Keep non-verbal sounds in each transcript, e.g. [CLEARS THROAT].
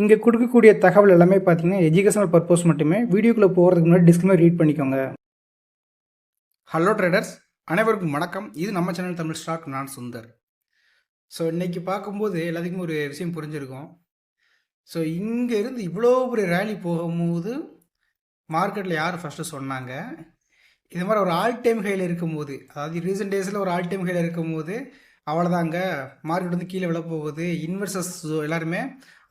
இங்கே கொடுக்கக்கூடிய தகவல் எல்லாமே பார்த்தீங்கன்னா எஜுகேஷனல் பர்பஸ் மட்டுமே வீடியோக்குள்ளே போகிறதுக்கு முன்னாடி டிஸ்கிளைமர் ரீட் பண்ணிக்கோங்க. ஹலோ ட்ரேடர்ஸ் அனைவருக்கும் வணக்கம். இது நம்ம சேனல் தமிழ் ஸ்டாக் நான் சுந்தர். ஸோ இன்றைக்கி பார்க்கும்போது எல்லாத்துக்கும் ஒரு விஷயம் புரிஞ்சிருக்கும். ஸோ இங்கேருந்து இவ்வளோ ஒரு ரேலி போகும்போது மார்க்கெட்டில் யார் ஃபஸ்ட்டு சொன்னாங்க? இது மாதிரி ஒரு ஆல் டைம் ஹையில் இருக்கும்போது அதாவது ரீசெண்ட் டேஸில் ஒரு ஆல் டைம் ஹையில் இருக்கும்போது அவ்வளோதாங்க மார்க்கெட் வந்து கீழே விழ போகுது. இன்வெஸ்டர்ஸ் எல்லாருமே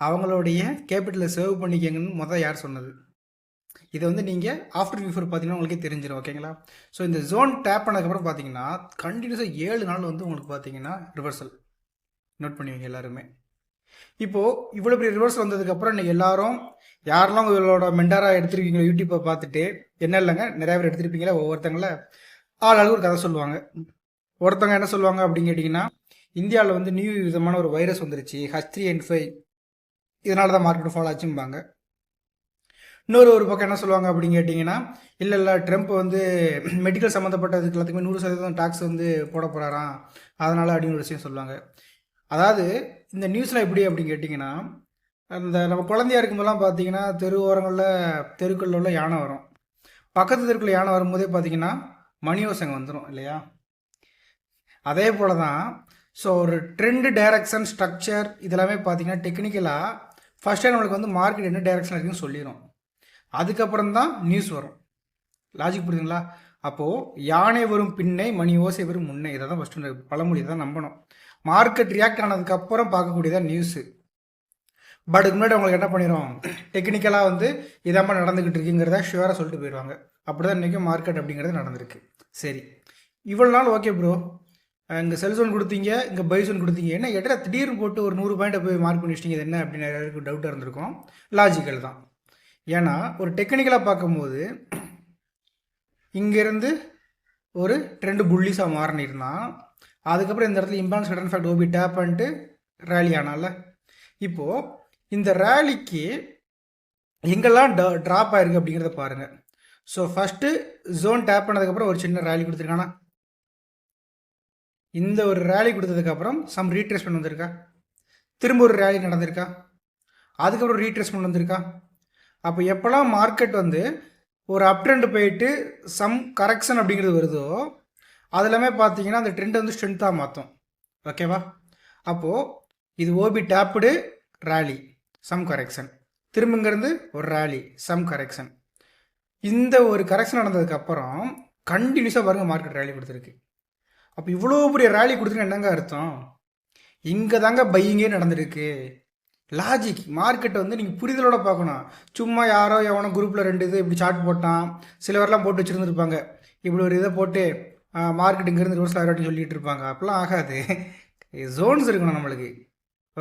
அவங்களுடைய கேபிட்டலை சேவ் பண்ணிக்கங்கன்னு மொதல் யார் சொன்னது? இதை வந்து நீங்கள் ஆஃப்டர் பிஃபோர் பார்த்தீங்கன்னா உங்களுக்கே தெரிஞ்சிடும் ஓகேங்களா ஸோ இந்த ஜோன் டேப் பண்ணதுக்கப்புறம் பார்த்தீங்கன்னா கண்டினியூஸாக ஏழு நாள் வந்து உங்களுக்கு பார்த்தீங்கன்னா ரிவர்சல் நோட் பண்ணுவீங்க எல்லாருமே. இப்போது இவ்வளோ பெரிய ரிவர்ஸ் வந்ததுக்கப்புறம் இன்றைக்கி எல்லாரும் யாரெல்லாம் உங்களோட மெண்டாராக எடுத்திருக்கீங்களோ யூடியூப்பை பார்த்துட்டு என்ன இல்லைங்க நிறைய பேர் எடுத்திருப்பீங்களா ஒவ்வொருத்தங்கள ஆள் ஆளுக்கு ஒரு கதை சொல்லுவாங்க. ஒருத்தவங்க என்ன சொல்லுவாங்க அப்படின்னு கேட்டிங்கன்னா இந்தியாவில் வந்து நியூ விதமான ஒரு வைரஸ் வந்துருச்சு ஹச் த்ரீ அண்ட் ஃபைவ் இதனால தான் மார்க்கெட் ஃபாலோ ஆச்சும்பாங்க. இன்னொரு ஒரு பக்கம் என்ன சொல்லுவாங்க அப்படின்னு கேட்டிங்கன்னா இல்லை இல்லை ட்ரம்ப் வந்து [CLEARS THROAT] மெடிக்கல் சம்மந்தப்பட்டதுக்கு எல்லாத்துக்குமே நூறு சதவீதம் டாக்ஸ் வந்து போட போகிறாராம் அதனால் அப்படின்னு ஒரு விஷயம் சொல்லுவாங்க. அதாவது இந்த நியூஸில் எப்படி அப்படின்னு கேட்டிங்கன்னா அந்த நம்ம குழந்தையா இருக்கும்போதெல்லாம் பார்த்தீங்கன்னா தெரு ஓரங்களில் தெருக்களில் உள்ள யானை வரும். பக்கத்து தெருக்குள்ள யானை வரும்போதே பார்த்தீங்கன்னா மணி ஓசங்க வந்துடும் இல்லையா? அதே போல தான் ஸோ ஒரு ட்ரெண்டு டைரக்ஷன் ஸ்ட்ரக்சர் இதெல்லாமே பார்த்தீங்கன்னா டெக்னிக்கலாக ஃபஸ்ட்டே நம்மளுக்கு வந்து மார்க்கெட் என்ன டைரக்ஷன் இருக்குன்னு சொல்லிடும் அதுக்கப்புறம் தான் நியூஸ் வரும். லாஜிக் புரியுதுங்களா? அப்போது யானை வரும் பின்னே மணி ஓசை வரும் முன்னே இதை தான் ஃபஸ்ட்டு பழமொழி தான் நம்பணும். மார்க்கெட் ரியாக்ட் ஆனதுக்கப்புறம் பார்க்கக்கூடியதான் நியூஸு பட் முன்னாடி அவங்களுக்கு என்ன பண்ணிடும் டெக்னிக்கலாக வந்து இதாம்மா நடந்துக்கிட்டு இருக்குங்கிறத ஷுவராக சொல்லிட்டு போயிடுவாங்க. அப்படி தான் இன்றைக்கும் மார்க்கெட் அப்படிங்கிறது நடந்திருக்கு. சரி. இவ்வளோ நாள் ஓகே ப்ரோ இங்கே செல்சோன் கொடுத்தீங்க இங்கே பைசோன் கொடுத்தீங்க. என்ன இடையில திடீர்னு போட்டு ஒரு நூறு பாயிண்ட்டை போய் மார்க் பண்ணி வச்சிட்டீங்க. இது என்ன அப்படின்னு நிறைய டவுட்டாக இருந்திருக்கும். லாஜிக்கல் தான். ஏன்னா ஒரு டெக்னிக்கலாக பார்க்கும்போது இங்கேருந்து ஒரு ட்ரெண்டு புள்ளிஸாக மாறினிருந்தான் அதுக்கப்புறம் இந்த இடத்துல இம்பான்ஸ் கடன் ஃபேக்ட் ஓபி டேப் பண்ணிட்டு ரேலி ஆனால. இப்போது இந்த ரேலிக்கு எங்கெல்லாம் ட்ராப் ஆயிருக்கு அப்படிங்கிறத பாருங்கள் ஸோ ஃபஸ்ட்டு ஜோன் டேப் பண்ணதுக்கப்புறம் ஒரு சின்ன ரேலி கொடுத்துருக்கானா? இந்த ஒரு ரேலி கொடுத்ததுக்கப்புறம் சம் ரீட்ரேஸ்மெண்ட் வந்திருக்கா? திரும்ப ஒரு ரேலி நடந்திருக்கா? அதுக்கப்புறம் ரீட்ரேஸ்மெண்ட் வந்திருக்கா? அப்போ எப்போல்லாம் மார்க்கெட் வந்து ஒரு அப் ட்ரெண்ட் போயிட்டு சம் கரெக்ஷன் அப்படிங்கிறது வருதோ அது எல்லாமே பார்த்தீங்கன்னா அந்த ட்ரெண்டை வந்து ஸ்ட்ரென்த்தாக மாற்றும் ஓகேவா அப்போது இது OB tapped rally some correction திரும்பங்கிறது ஒரு ரேலி சம் கரெக்ஷன் இந்த ஒரு கரெக்ஷன் நடந்ததுக்கப்புறம் கண்டினியூஸாக பாருங்கள் மார்க்கெட் ரேலி கொடுத்துருக்கு. அப்போ இவ்வளோ பெரிய ரேலி கொடுத்துன்னு என்னங்க அர்த்தம்? இங்கே தாங்க பையிங்கே நடந்திருக்கு. லாஜிக் மார்க்கெட்டை வந்து நீங்கள் புரிதலோட பார்க்கணும். சும்மா யாரோ எவனோ குரூப்பில் ரெண்டு இது இப்படி சார்ட் போட்டான் சிலவரெலாம் போட்டு வச்சுருந்துருப்பாங்க. இப்படி ஒரு இதை போட்டு மார்க்கெட் இங்கேருந்து ரோஸ் ஆயிரம் சொல்லிட்டு இருப்பாங்க. அப்போலாம் ஆகாது. ஜோன்ஸ் இருக்கணும் நம்மளுக்கு.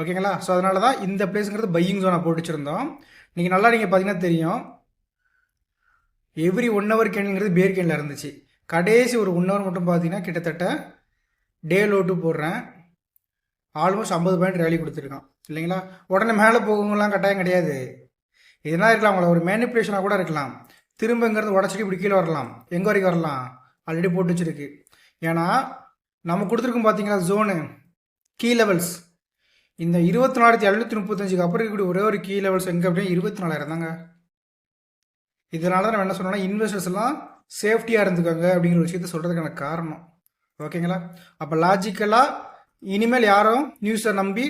ஓகேங்களா? ஸோ அதனால தான் இந்த பிளேஸுங்கிறது பையிங் ஜோனாக போட்டு வச்சுருந்தோம். நீங்கள் நல்லா நீங்கள் பார்த்தீங்கன்னா தெரியும். எவ்ரி ஒன் ஹவர் கேனுங்கிறது பேர் கேனில் இருந்துச்சு. கடைசி ஒரு ஒன் ஹவர் மட்டும் பார்த்தீங்கன்னா கிட்டத்தட்ட டே லோட்டு போடுறேன். ஆல்மோஸ்ட் ஐம்பது பாயிண்ட் ரேலி கொடுத்துருக்கான். இல்லைங்களா? உடனே மேலே போகவங்களாம் கட்டாயம் கிடையாது. இதெல்லாம் இருக்கலாம் அவங்கள ஒரு மேனிப்புலேஷனாக கூட இருக்கலாம். திரும்பங்கிறது உடச்சிட்டு இப்படி கீழே வரலாம். எங்கே வரைக்கும் வரலாம்? ஆல்ரெடி போட்டு வச்சுருக்கு. ஏன்னா நம்ம கொடுத்துருக்கோம் பார்த்தீங்களா ஜோனு கீ லெவல்ஸ் இந்த இருபத்தி நாலாயிரத்தி எழுநூற்றி முப்பத்தஞ்சுக்கு அப்புறம் இருக்கக்கூடிய ஒரே ஒரு கீ லெவல்ஸ் எங்கே அப்படின்னா இருபத்தி நாலாயிரம் தாங்க. இதனால தான் நம்ம என்ன சொன்னோம்னா இன்வெஸ்டர்ஸ் எல்லாம் சேஃப்டியாக இருந்துக்கோங்க அப்படிங்கிற விஷயத்த சொல்கிறதுக்கான காரணம். ஓகேங்களா? அப்போ லாஜிக்கலாக இனிமேல் யாரும் நியூஸை நம்பி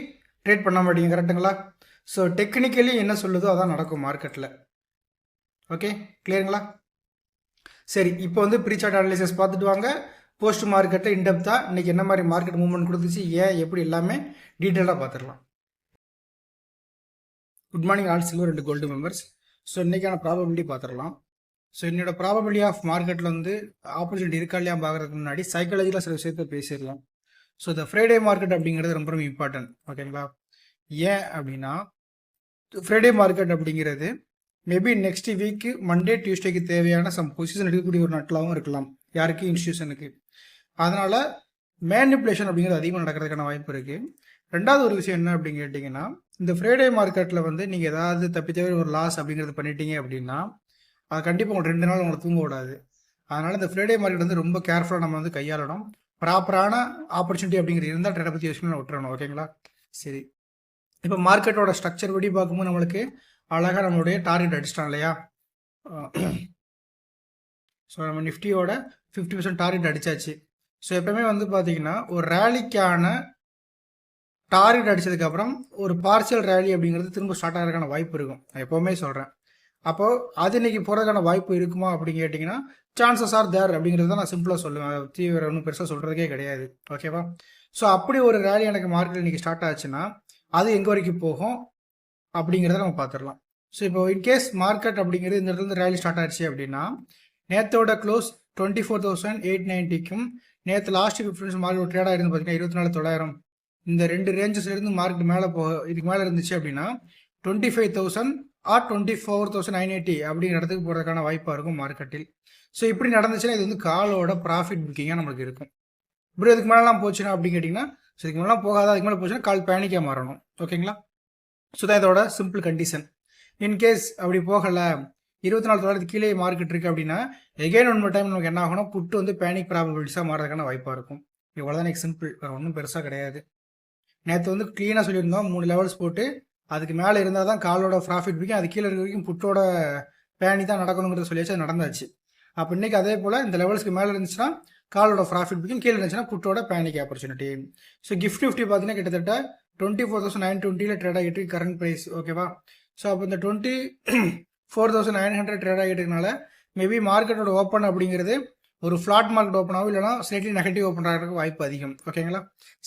ட்ரேட் பண்ண மாட்டீங்க கரெக்டுங்களா ஸோ டெக்னிக்கலி என்ன சொல்லுதோ அதான் நடக்கும் மார்க்கெட்டில் ஓகே கிளியருங்களா சரி இப்போ வந்து ப்ரீசார்ட் அனாலிசிஸ் பார்த்துட்டு வாங்க. போஸ்ட் மார்க்கெட்டை இன்டெப்த்தாக இன்றைக்கி என்ன மாதிரி மார்க்கெட் மூவ்மெண்ட் கொடுத்துச்சு ஏன் எப்படி எல்லாமே டீட்டெயிலாக பார்த்துடலாம். குட் மார்னிங் ஆல் சில்வர் ரெண்டு கோல்டு மெம்பர்ஸ் ஸோ இன்றைக்கான ப்ராபபிலிட்டி பார்த்துடலாம். ஸோ என்னோட ப்ராபபிலிட்டி ஆஃப் மார்க்கெட்டில் வந்து ஆப்பர்ச்சுனிட்டி இருக்கா இல்லையா பார்க்குறதுக்கு முன்னாடி சைக்காலஜியில் சில விஷயத்த பேசிடலாம். ஸோ இந்த ஃப்ரைடே மார்க்கெட் அப்படிங்கிறது ரொம்ப ரொம்ப இம்பார்ட்டன்ட் ஓகேங்களா ஏன் அப்படின்னா ஃப்ரைடே மார்க்கெட் அப்படிங்கிறது மேபி நெக்ஸ்ட் வீக்கு மண்டே டியூஸ்டேக்கு தேவையான சம் பொசிஷன் எடுக்கக்கூடிய ஒரு நட்டலாகவும் இருக்கலாம். யாருக்கு? இன்ஸ்டியூஷனுக்கு அதனால் மேனிப்புலேஷன் அப்படிங்கிறது அதிகமாக நடக்கிறதுக்கான வாய்ப்பு இருக்குது ரெண்டாவது ஒரு விஷயம் என்ன அப்படின்னு கேட்டிங்கன்னா இந்த ஃப்ரைடே மார்க்கெட்டில் வந்து நீங்கள் ஏதாவது தப்பி தவிர ஒரு லாஸ் அப்படிங்கிறது பண்ணிட்டீங்க அப்படின்னா அது கண்டிப்பாக உங்களுக்கு ரெண்டு நாள் உங்களை தூங்க விடாது. அதனால் இந்த ஃப்ரைடே மார்க்கெட் வந்து ரொம்ப கேர்ஃபுல்லாக நம்ம வந்து கையாளணும். ப்ராப்பரான ஆப்பர்ச்சுனிட்டி அப்படிங்கிறது இருந்தால் ட்ரேடை பற்றி யோசிக்கணும் விட்டுறணும் ஓகேங்களா சரி. இப்போ மார்க்கெட்டோட ஸ்ட்ரக்சர் படி பார்க்கும்போது நம்மளுக்கு அழகாக நம்மளுடைய டார்கெட் அடிச்சிட்டோம் இல்லையா? ஸோ நம்ம நிஃப்டியோட ஃபிஃப்டி பர்சன்ட் டார்கெட் அடித்தாச்சு ஸோ எப்பவுமே வந்து பார்த்தீங்கன்னா ஒரு ரேலிக்கான டார்கெட் அடித்ததுக்கப்புறம் ஒரு பார்சியல் ரேலி அப்படிங்கிறது திரும்ப ஸ்டார்ட் ஆகிறதுக்கான வாய்ப்பு இருக்கும். நான் எப்போவுமே சொல்கிறேன் அப்போது அது இன்னைக்கு போகிறதுக்கான வாய்ப்பு இருக்குமா அப்படின்னு கேட்டிங்கன்னா சான்சஸ் ஆர் தேர் அப்படிங்கிறது தான் நான் சிம்பிளாக சொல்லுவேன். தீவிர ஒன்றும் பெருசாக சொல்கிறதே கிடையாது. ஓகேவா ஸோ அப்படி ஒரு ரேலி எனக்கு மார்க்கெட் இன்னைக்கு ஸ்டார்ட் ஆச்சுன்னா அது எங்கே வரைக்கும் போகும் அப்படிங்கிறத நம்ம பார்த்துடலாம். ஸோ இப்போ இன்கேஸ் மார்க்கெட் அப்படிங்கிறது இந்த இடத்துல ரேலி ஸ்டார்ட் ஆச்சு அப்படின்னா நேத்தோட close twenty four thousand eight நைன்ட்டிக்கும் நேற்று லாஸ்ட் ஃபிஃப்டின்ஸ் மார்க்கெட் ட்ரேடாக இருந்து பார்த்தீங்கன்னா இருபத்தி நாலு தொள்ளாயிரம். இந்த ரெண்டு ரேஞ்சஸ்லேருந்து மார்க்கெட் மேலே போக இதுக்கு மேலே இருந்துச்சு அப்படின்னா twenty five thousand or twenty four thousand nine eighty அப்படிங்கிற இடத்துக்கு போகிறதுக்கான வாய்ப்பாக இருக்கும் மார்க்கெட்டில். ஸோ இப்படி நடந்துச்சுன்னா இது வந்து காலோட ப்ராஃபிட் புக்கிங்காக நம்மளுக்கு இருக்கும். இப்படி அதுக்கு மேலாம் போச்சுன்னா அப்படின்னு கேட்டிங்கன்னா ஸோ இதுக்கு மேலாம் போகாத அதுக்கு மேலே போச்சுன்னா கால் பேனிக்காக மாறணும். ஓகேங்களா ஸோ தான் இதோட சிம்பிள் கண்டிஷன் இன்கேஸ் அப்படி போகலை இருபத்தி நாலு தொள்ளாயிரத்து கீழே மார்க்கெட் இருக்குது அப்படின்னா எகைன் ஒன் டைம் நமக்கு என்ன ஆகணும்? புட்டு வந்து பேனிக் ப்ராபபிலிட்டிஸாக மாறதுக்கான வாய்ப்பாக இருக்கும். இவ்வளோதான் எனக்கு சிம்பிள் ஒன்றும் பெருசாக கிடையாது. நேற்று வந்து க்ளீனாக சொல்லியிருந்தோம். மூணு லெவல்ஸ் போட்டு அதுக்கு மேலே இருந்தால் தான் காலோட ப்ராஃபிட் பிடிக்கும். அது கீழே இருக்க வரைக்கும் புட்டோட பேனி தான் நடக்கணுங்கிறத சொல்லியாச்சு அது நடந்தாச்சு. அப்போ இன்றைக்கி அதே போல் இந்த லெவல்ஸ்க்கு மேலே இருந்துச்சுன்னா காலோட ப்ராஃபிட் பிடிக்கும். கீழே இருந்துச்சுன்னா புட்டோட panic opportunity so gift fifty பார்த்தீங்கன்னா கிட்டத்தட்ட டுவெண்ட்டி ஃபோர் தௌசண்ட் நைன் டுவெண்ட்டியில் ட்ரேட் ஆகிட்டு கரண்ட் ப்ரைஸ் ஓகேவா ஸோ அப்போ இந்த twenty four thousand nine hundred trade ஆகிட்டுனால maybe மார்க்கெட்டோட ஓப்பன் அப்படிங்கிறது ஒரு ஃப்ளாட் மார்க்கெட் ஓப்பன் ஆகும் இல்லைனா ஸ்லைட்லி நெகட்டிவ் ஓப்பன் ஆகிறதுக்கு வாய்ப்பு அதிகம் ஓகேங்களா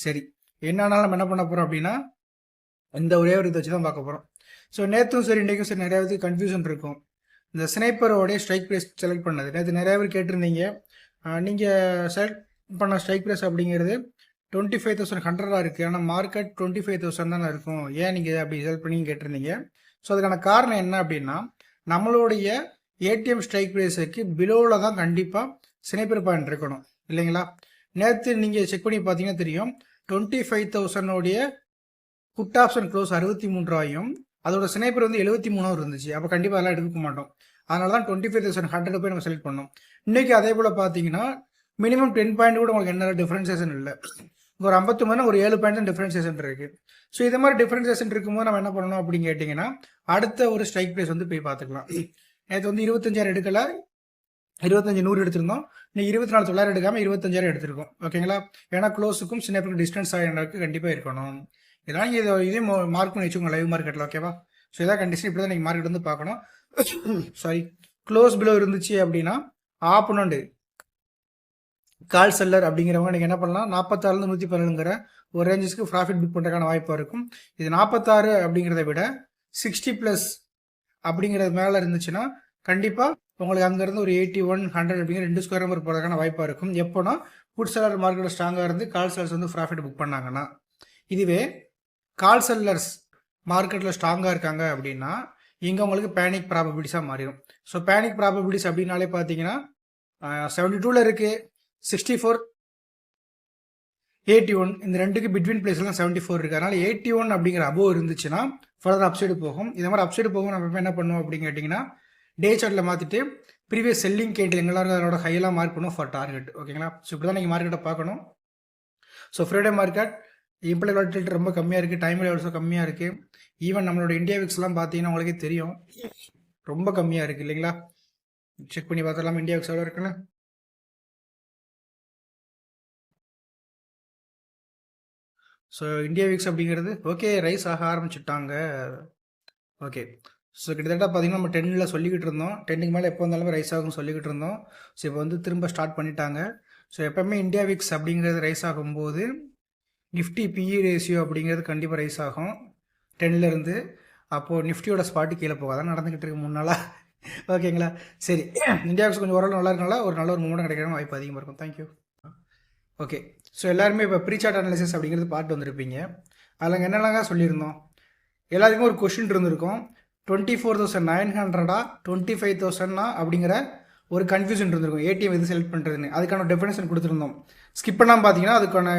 சரி என்னன்னாலும் நம்ம என்ன பண்ண போகிறோம் அப்படின்னா இந்த ஒரே ஒரு இதை வச்சு தான் பார்க்க போகிறோம் ஸோ நேற்றும் சரி இன்றைக்கும் சரி நிறைய பேருக்கு கன்ஃபியூஷன் இருக்கும். இந்த ஸ்னைப்பரோடைய ஸ்ட்ரைக் ப்ரைஸ் செலக்ட் பண்ணது. நேற்று நிறையா பேர் கேட்டிருந்தீங்க. நீங்கள் செலக்ட் பண்ண ஸ்ட்ரைக் ப்ரைஸ் அப்படிங்கிறது டுவெண்ட்டி ஃபைவ் தௌசண்ட் ஹண்ட்ரடாக இருக்குது ஆனால் மார்க்கெட் டுவெண்ட்டி ஃபைவ் தௌசண்ட் தானே இருக்கும். ஏன் நீங்கள் அப்படி செலக்ட் பண்ணி கேட்டிருந்தீங்க. ஸோ அதுக்கான காரணம் என்ன அப்படின்னா நம்மளுடைய ஏடிஎம் ஸ்ட்ரைக் ப்ரைஸுக்கு பிலோவில் தான் கண்டிப்பாக ஸ்னைப்பர் பாயிண்ட் இருக்கணும். இல்லைங்களா? நேற்று நீங்கள் செக் பண்ணி பார்த்தீங்கன்னா தெரியும். டுவெண்ட்டி ஃபைவ் தௌசண்டோடைய புட் ஆப்ஷன் க்ளோஸ் அறுபத்தி மூணு ரூபாயும் அதோட ஸ்னைப்பர் வந்து எழுபத்தி மூணாவது இருந்துச்சு. அப்போ கண்டிப்பாக அதெல்லாம் எடுக்க மாட்டோம். அதனால தான் டுவெண்ட்டி ஃபைவ் தௌசண்ட் ஹண்ட்ரட் போய் நம்ம செலக்ட் பண்ணோம். இன்றைக்கி அதே போல் பார்த்தீங்கன்னா மினிமம் டென் பாயிண்ட் கூட உங்களுக்கு என்ன டிஃபரன்சேஷன் இல்லை. ஒரு ஐம்பத்தி மூணு ஒரு ஏழு பாயிண்ட் தான் டிஃபரன்சேஷன் இருக்குது ஸோ இது மாதிரி டிஃபரன்சேஷன் இருக்கும்போது நம்ம என்ன பண்ணணும் அப்படின்னு கேட்டிங்கன்னா அடுத்த ஒரு ஸ்ட்ரைக் ப்ரைஸ் வந்து போய் பார்த்துக்கலாம். நேற்று வந்து இருபத்தஞ்சாயிரம் எடுக்கலை. இருபத்தஞ்சு நூறு எடுத்திருந்தோம். நீ இருபத்தி நாலு தொள்ளாயிரம் எடுக்காமல் இருபத்தஞ்சாயிரம் எடுத்திருக்கோம். ஓகேங்களா? ஏன்னா க்ளோஸுக்கும் சின்ன டிஸ்டன்ஸ் ஆகிருக்கு கண்டிப்பாக இருக்கணும். இதெல்லாம் நீங்கள் இதே மார்க்னு வச்சுக்கோங்க லைவ் மார்க்கெட்டில் ஓகேவா ஸோ இதான் கண்டிஷன் இப்படி தான் நீங்கள் மார்க்கெட் வந்து பார்க்கணும். சாரி க்ளோஸ் பிலோ இருந்துச்சு அப்படின்னா ஆப்பனண்டு கால் செல்லர் அப்படிங்கிறவங்க நீங்கள் என்ன பண்ணலாம்? நாற்பத்தாறுலேருந்து நூற்றி பன்னெண்டுங்கிற ஒரு ரேஞ்சஸ்க்கு ப்ராஃபிட் புக் பண்ணுறதுக்கான வாய்ப்பாக இருக்கும். இது நாற்பத்தாறு அப்படிங்கிறத விட சிக்ஸ்டி ப்ளஸ் அப்படிங்கிறது மேலே இருந்துச்சுன்னா கண்டிப்பாக உங்களுக்கு அங்கேருந்து ஒரு எயிட்டி ஒன் ஹண்ட்ரட் அப்படிங்கிற ரெண்டு ஸ்கொயர் நம்பர் போகிறதுக்கான வாய்ப்பாக இருக்கும். எப்போனா ஃபுட் செல்லர் மார்க்கெட்டில் ஸ்ட்ராங்காக இருந்து கால் செல்லர்ஸ் வந்து ப்ராஃபிட் புக் பண்ணாங்கன்னா. இதுவே கால் செல்லர்ஸ் மார்க்கெட்டில் ஸ்ட்ராங்காக இருக்காங்க அப்படின்னா இங்கே உங்களுக்கு பேனிக் ப்ராபபிலிட்டிஸாக மாறிடும் ஸோ பேனிக் ப்ராபபிலிட்டிஸ் அப்படின்னாலே பார்த்தீங்கன்னா செவன்டி டூவில் இருக்குது சிக்ஸ்டி ஃபோர் எயிட்டி ஒன் இந்த ரெண்டுக்கு பிட்வீன் பிளேஸ்லாம் செவன்ட்டி ஃபோர் இருக்குது அதனால் எயிட்டி ஒன் அப்படிங்கிற அபோவ் இருந்துச்சுன்னா ஃபர்தர் அப்சைடு போகும். இதே மாதிரி அப்சைடு போகும் நம்ம என்ன பண்ணுவோம் அப்படின்னு கேட்டிங்கன்னா டே சார்ட்டில் மாற்றிட்டு ப்ரீவியஸ் செல்லிங் கேட்டில் எங்களால் அதோட ஹையெல்லாம் மார்க் பண்ணுவோம் ஃபார் டார்கெட் ஓகேங்களா ஸோ இப்படி தான் நீங்கள் மார்க்கெட்டை பார்க்கணும். So Friday market imply volatility ரொம்ப கம்மியாக இருக்குது டைம் லெவல்ஸும் கம்மியாக இருக்குது ஈவன் நம்மளோட இந்தியா விக்ஸ்லாம் பார்த்தீங்கன்னா உங்களுக்கே தெரியும். ரொம்ப கம்மியாக இருக்குது இல்லைங்களா? செக் பண்ணி பார்த்துடலாம் இந்தியா விக்ஸ் எவ்வளோ இருக்குன்னு. ஸோ இந்தியா விக்ஸ் அப்படிங்கிறது ஓகே ரைஸ் ஆக ஆரம்பிச்சுட்டாங்க. ஓகே ஸோ கிட்டத்தட்ட பார்த்தீங்கன்னா நம்ம டென்னில் சொல்லிக்கிட்டு இருந்தோம். டென்னுக்கு மேலே எப்போ வந்தாலுமே ரைஸ் ஆகும்னு சொல்லிக்கிட்டு இருந்தோம். ஸோ இப்போ வந்து திரும்ப ஸ்டார்ட் பண்ணிட்டாங்க. ஸோ எப்போவுமே இந்தியா விக்ஸ் அப்படிங்கிறது ரைஸ் ஆகும்போது நிஃப்டி பிஇ ரேஷியோ அப்படிங்கிறது கண்டிப்பாக ரைஸ் ஆகும். டென்லேருந்து அப்போது நிஃப்டியோட ஸ்பாட்டு கீழே போகாதான் நடந்துக்கிட்டு இருக்கு மூணு நாளாக ஓகேங்களா சரி. இந்தியாவுக்கு கொஞ்சம் ஓரளவு நல்லா இருக்கனால ஒரு நல்ல ஒரு மூமெண்ட் கிடைக்கிற வாய்ப்பு அதிகமாக இருக்கும். தேங்க்யூ ஓகே ஸோ எல்லாருமே இப்போ ப்ரீசார்ட் அனாலிசிஸ் அப்படிங்கிறது பார்த்து வந்திருப்பீங்க. அதில் என்னெல்லாம் சொல்லியிருந்தோம்? எல்லாத்துக்குமே ஒரு கொஷின் இருந்திருக்கும். டுவெண்ட்டி ஃபோர் தௌசண்ட் நைன் ஹண்ட்ரடா டுவெண்ட்டி ஃபைவ் தௌசண்ட்னா அப்படிங்கிற ஒரு கன்ஃபியூஷன் இருந்திருக்கும். ஏடிஎம் எது செலக்ட் பண்ணுறதுன்னு அதுக்கான டெஃபினேஷன் கொடுத்துருந்தோம். ஸ்கிப் பண்ணாமல் பார்த்தீங்கன்னா அதுக்கான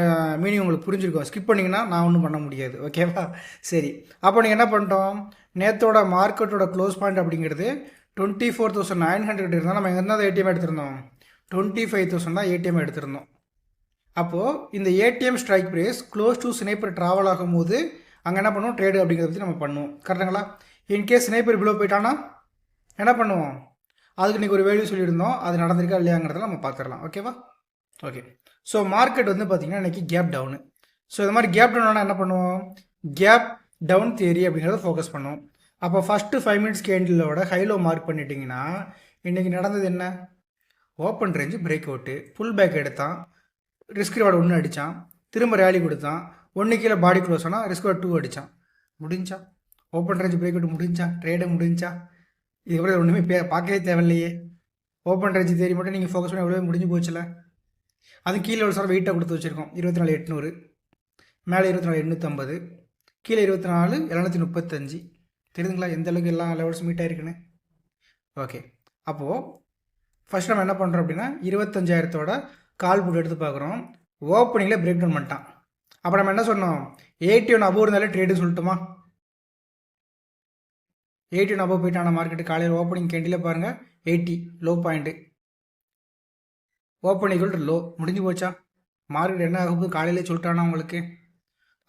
மீனிங் உங்களுக்கு புரிஞ்சிருக்கும். ஸ்கிப் பண்ணிங்கன்னா நான் ஒன்றும் பண்ண முடியாது. ஓகேவா சரி. அப்போ நீங்கள் என்ன பண்ணிட்டோம்? நேத்தோட மார்க்கெட்டோட க்ளோஸ் பாயிண்ட் அப்படிங்கிறது twenty four thousand nine hundred இருந்தால் நம்ம எங்கே தான் ஏடிஎம் எடுத்திருந்தோம்? டுவெண்ட்டி ஃபைவ் தௌசண்ட் தான் ஏடிஎம் எடுத்திருந்தோம். அப்போது இந்த ATM strike price close to ஸ்னேப்பர் travel ஆகும்போது அங்கே என்ன பண்ணுவோம்? ட்ரேடு அப்படிங்கிறத பற்றி நம்ம பண்ணுவோம். கரெக்டுங்களா இன்கேஸ் ஸ்னேப்பர் பிலோ போயிட்டானா என்ன பண்ணுவோம்? அதுக்கு இன்றைக்கி ஒரு வேல்யூ சொல்லியிருந்தோம். அது நடந்திருக்கா இல்லையாங்கிறத நம்ம பார்த்துடலாம். ஓகேவா ஓகே ஸோ மார்க்கெட் வந்து பார்த்திங்கன்னா இன்றைக்கி கேப் டவுனு ஸோ இந்த மாதிரி கேப் டவுன் என்ன பண்ணுவோம்? கேப் டவுன் தியரி அப்படிங்கிறத ஃபோக்கஸ் பண்ணுவோம். அப்போ ஃபஸ்ட்டு ஃபைவ் மினிட்ஸ் கேண்டிலோட ஹைலோ மார்க் பண்ணிட்டீங்கன்னா இன்றைக்கி நடந்தது என்ன? Open range break out pull back எடுத்தான். ரிஸ்க் ரிவார்டு ஒன்று அடித்தான் திரும்ப ரேலி கொடுத்தான். ஒன்று கீழே பாடி க்ளோஸ் ஆனால் ரிஸ்க் டூ அடித்தான் முடிஞ்சா? ஓப்பன் ரேஞ்ச் பிரேக் அவுட் முடிஞ்சா? ட்ரேடு முடிஞ்சா? இதுக்கப்புறம் ஒன்றுமே பே பார்க்கவே தேவையில்லையே. ஓப்பன் ரேஞ்ச் தேடி மட்டும் நீங்கள் ஃபோக்கஸ் பண்ணி எவ்வளோ முடிஞ்சு போச்சுல. அது கீழே ஒரு சார் வெயிட்டாக கொடுத்து வச்சுருக்கோம். இருபத்தி நாலு எட்நூறு. மேலே இருபத்தி நாலு எண்ணூற்றம்பது கீழே இருபத்தி நாலு எழுநூற்றி முப்பத்தஞ்சு. தெரியுதுங்களா? எந்த அளவுக்கு எல்லா லெவல்ஸ் மீட் ஆயிருக்குன்னு? ஓகே அப்போது ஃபஸ்ட் நம்ம என்ன பண்ணுறோம் அப்படின்னா இருபத்தஞ்சாயிரத்தோட கால் போட்டு எடுத்து பார்க்குறோம். ஓப்பனிங்கில் பிரேக் டவுன் பண்ணிட்டான். அப்போ நம்ம என்ன சொன்னோம்? எயிட்டி ஒன் அபோவ் இருந்தாலே ட்ரேடுன்னு சொல்லட்டுமா? எயிட்டி ஒன் போயிட்டான மார்க்கெட்டு காலையில் ஓப்பனிங் கேண்டில் பாருங்கள் eighty low point open equal low முடிஞ்சு போச்சா? மார்க்கெட் என்ன ஆகும் காலையிலே சொல்லிட்டானா உங்களுக்கு?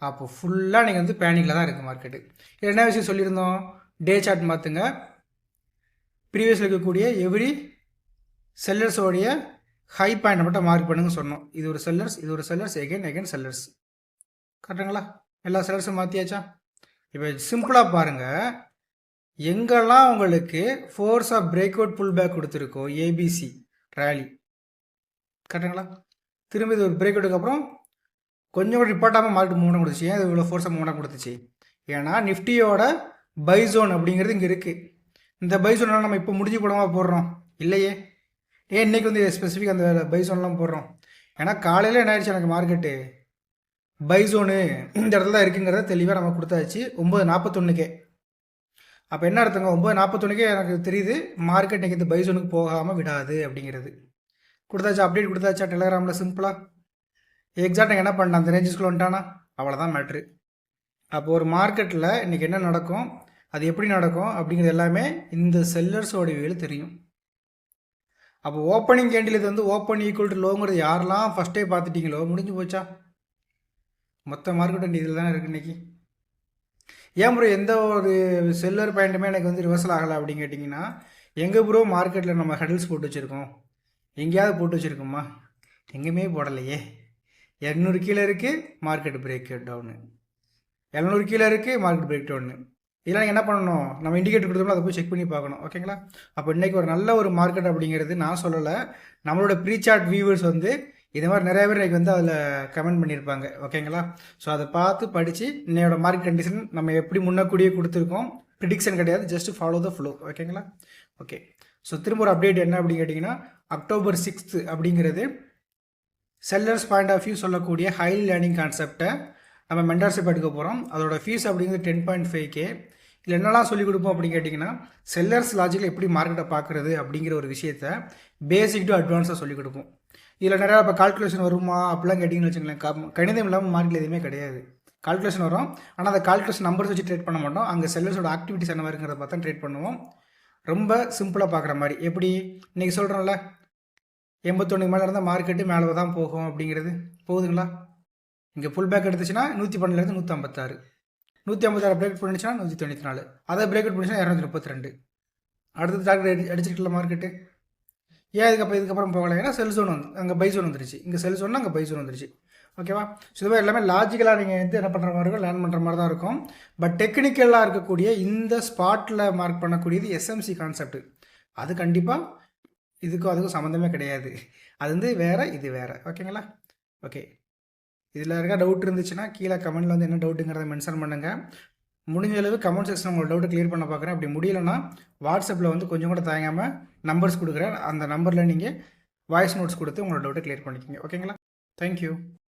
அப்போ ஃபுல்லாக நீங்கள் வந்து பேனிக்கில் தான் இருக்குது மார்க்கெட்டு என்ன விஷயம் சொல்லியிருந்தோம்? டே சார்ட் மாற்றுங்க ப்ரீவியஸில் இருக்கக்கூடிய எவ்ரி செல்லர்ஸோடைய ஹை பாயிண்ட் மட்டும் மார்க் பண்ணுங்க சொன்னோம். இது ஒரு செல்லர்ஸ் இது ஒரு செல்லர்ஸ் எகைன் எகைன் செல்லர்ஸ் கரெக்டுங்களா எல்லா செல்லர்ஸும் மாற்றியாச்சா இப்போ சிம்பிளாக பாருங்கள் எங்கெல்லாம் உங்களுக்கு force of break out pull back கொடுத்துருக்கோ ABC rally கரெக்டுங்களா? திரும்பி இது ஒரு பிரேக் அவுட்டுக்கு அப்புறம் கொஞ்சம் கூட ரிப்போர்ட்டாமல் மார்க்கெட் மூணு கொடுத்துச்சு. ஏன் இது இவ்வளோ ஃபோர்ஸாக மூணாக கொடுத்துச்சு? ஏன்னா நிஃப்டியோட பை ஜோன் அப்படிங்கிறது இங்கே இருக்குது இந்த பை ஜோன்லாம் நம்ம இப்போ முடிஞ்சு கூடமாக போடுறோம். இல்லையே? ஏன் இன்றைக்கி வந்து ஸ்பெசிஃபிக் அந்த பை ஜோன்லாம் போடுறோம்? ஏன்னா காலையில் என்ன ஆயிடுச்சு எனக்கு மார்க்கெட்டு பை ஜோனு இந்த இடத்துல தான் இருக்குங்கிறத தெளிவாக நம்ம கொடுத்தாச்சு. ஒம்பது நாற்பத்தொன்னுக்கே அப்போ என்ன அர்த்தங்க ஒம்பது நாற்பத்தொன்னுக்கே எனக்கு தெரியுது மார்க்கெட் இன்றைக்கி இந்த பைசோனுக்கு போகாமல் விடாது அப்படிங்கிறது. கொடுத்தாச்சா அப்டேட் கொடுத்தாச்சா டெலகிராமில் சிம்பிளாக எக்ஸாக்டாக என்ன பண்ண அந்த ரேஞ்சஸ்குள்ள வந்துட்டானா அவ்வளோதான் மேட்ரு அப்போ ஒரு மார்க்கெட்டில் இன்றைக்கி என்ன நடக்கும்? அது எப்படி நடக்கும்? அப்படிங்கிறது எல்லாமே இந்த செல்லர்ஸோட வேலை தெரியும். அப்போ ஓப்பனிங் கேண்டில் இது வந்து ஓப்பன் ஈக்குவல் டு லோங்கிறது யாரெல்லாம் ஃபஸ்ட்டே பார்த்துட்டீங்களோ முடிஞ்சு போச்சா? மொத்த மார்க்கெட் இதில் தானே இருக்குது இன்றைக்கி ஏன் ப்ரோ எந்த ஒரு செல்லர் பாயிண்ட்டுமே எனக்கு வந்து ரிவர்சல் ஆகலை அப்படின்னு கேட்டிங்கன்னா எங்கே ப்ரோ மார்க்கெட்டில் நம்ம ஹெடல்ஸ் போட்டு வச்சுருக்கோம். எங்கேயாவது போட்டு வச்சுருக்கோமா? எங்கேயுமே போடலையே. இரநூறு கீழே இருக்குது மார்க்கெட் பிரேக் டவுனு இரநூறு கீழே இருக்குது மார்க்கெட் பிரேக் டவுனு இதெல்லாம் என்ன பண்ணணும்? நம்ம இண்டிகேட்டர் கொடுத்தோம்னா அதை போய் செக் பண்ணி பார்க்கணும். ஓகேங்களா அப்போ இன்றைக்கி ஒரு நல்ல ஒரு மார்க்கெட் அப்படிங்கிறது நான் சொல்லலை. நம்மளோட ப்ரீசார்ட் வியூவர்ஸ் வந்து இது மாதிரி நிறைய பேர் இன்றைக்கி வந்து அதில் கமெண்ட் பண்ணியிருப்பாங்க. ஓகேங்களா ஸோ அதை பார்த்து படித்து இன்னையோட மார்க்கெட் கண்டிஷன் நம்ம எப்படி முன்னக்கூடியே கொடுத்துருக்கோம். ப்ரிடிக்ஷன் கிடையாது ஜஸ்ட் ஃபாலோ த ஃப்ளோ ஓகேங்களா ஓகே ஸோ திரும்ப ஒரு அப்டேட் என்ன அப்படின்னு கேட்டிங்கன்னா அக்டோபர் சிக்ஸ்த்து அப்படிங்கிறது செல்லர்ஸ் பாயிண்ட் ஆஃப் வியூ சொல்லக்கூடிய ஹை லேர்னிங் கான்செப்டை நம்ம மென்டர்ஷிப் எடுக்க போகிறோம் அதோட ஃபீஸ் அப்படிங்கிறது டென் பாயிண்ட் ஃபைவ் கே இதில் என்னெல்லாம் சொல்லிக் கொடுப்போம் அப்படின்னு கேட்டிங்கன்னா செல்லர்ஸ் லாஜிக்கில் எப்படி மார்க்கெட்டை பார்க்குறது அப்படிங்கிற ஒரு விஷயத்த பேசிக் டு அட்வான்ஸாக சொல்லிக் கொடுப்போம். இதில் நிறையா இப்போ கால்குலேஷன் வருமா? அப்படிலாம் கேட்டிங்கன்னு வச்சுங்களேன் கணிதம் இல்லாமல் மார்க்கெட்டில் எதுவுமே கிடையாது. கால்குலேஷன் வரும். ஆனால் அந்த கால்குலேஷன் நம்பர்ஸ் வச்சு ட்ரேட் பண்ண மாட்டோம். அங்கே செல்லர்ஸோட ஆக்டிவிட்டிஸ் என்ன மாதிரிங்கிறத பார்த்தா ட்ரேட் பண்ணுவோம். ரொம்ப சிம்பிளாக பார்க்குற மாதிரி. எப்படி? இன்றைக்கி சொல்கிறோம்ல எண்பத்தொன்னுக்கு மேலே இருந்தால் மார்க்கெட்டு மேலே தான் போகும் அப்படிங்கிறது. போகுதுங்களா? இங்கே ஃபுல் பேக் எடுத்துச்சுன்னா நூற்றி பன்னெண்டுலேருந்து நூற்றம்பத்தாறு நூற்றி ஐம்பத்தாறு பிரேக் பண்ணிச்சுன்னா நூற்றி தொண்ணூற்றி நாலு. அதை பிரேக் அவுட் பண்ணிச்சுன்னா இரநூத்தி முப்பத்தி ரெண்டு. அடுத்த டாக்டர் அடி அடிச்சிருக்கல மார்க்கெட்டு ஏன் இதுக்கப்புறம் இதுக்கப்புறம் போகல? ஏன்னா செல் ஜோன் வந்து அங்கே பை ஜோன் வந்துருச்சு. இங்கே செல் ஜோன் அங்கே பை ஜோன் வந்துருச்சு. ஓகேவா ஸோ இதுவே எல்லாமே லாஜிக்கலாக நீங்கள் வந்து என்ன பண்ணுற மாதிரி இருக்கும் லேர்ன் பண்ணுற மாதிரி தான் இருக்கும். பட் டெக்னிக்கலாக இருக்கக்கூடிய இந்த ஸ்பாட்டில் மார்க் பண்ணக்கூடியது எஸ்எம்சி கான்செப்ட் அது கண்டிப்பாக இதுக்கும் அதுக்கும் சம்மந்தமே கிடையாது. அது வந்து வேறு இது வேறு. ஓகேங்களா ஓகே இதில் இருக்க டவுட் இருந்துச்சுன்னா கீழே கமெண்ட்டில் வந்து என்ன டவுட்டுங்கிறத மென்ஷன் பண்ணுங்கள் முடிஞ்ச அளவு கமெண்ட் செக்ஷன் உங்களோட டவுட்டை க்ளியர் பண்ண பார்க்குறேன் அப்படி முடியலன்னா வாட்ஸ்அப்பில் வந்து கொஞ்சம் கூட தயங்காமல் நம்பர்ஸ் கொடுக்குறேன் அந்த நம்பரில் நீங்கள் வாய்ஸ் நோட்ஸ் கொடுத்து உங்களோட டவுட்டை க்ளியர் பண்ணிக்கிங்க. ஓகேங்களா தேங்க்யூ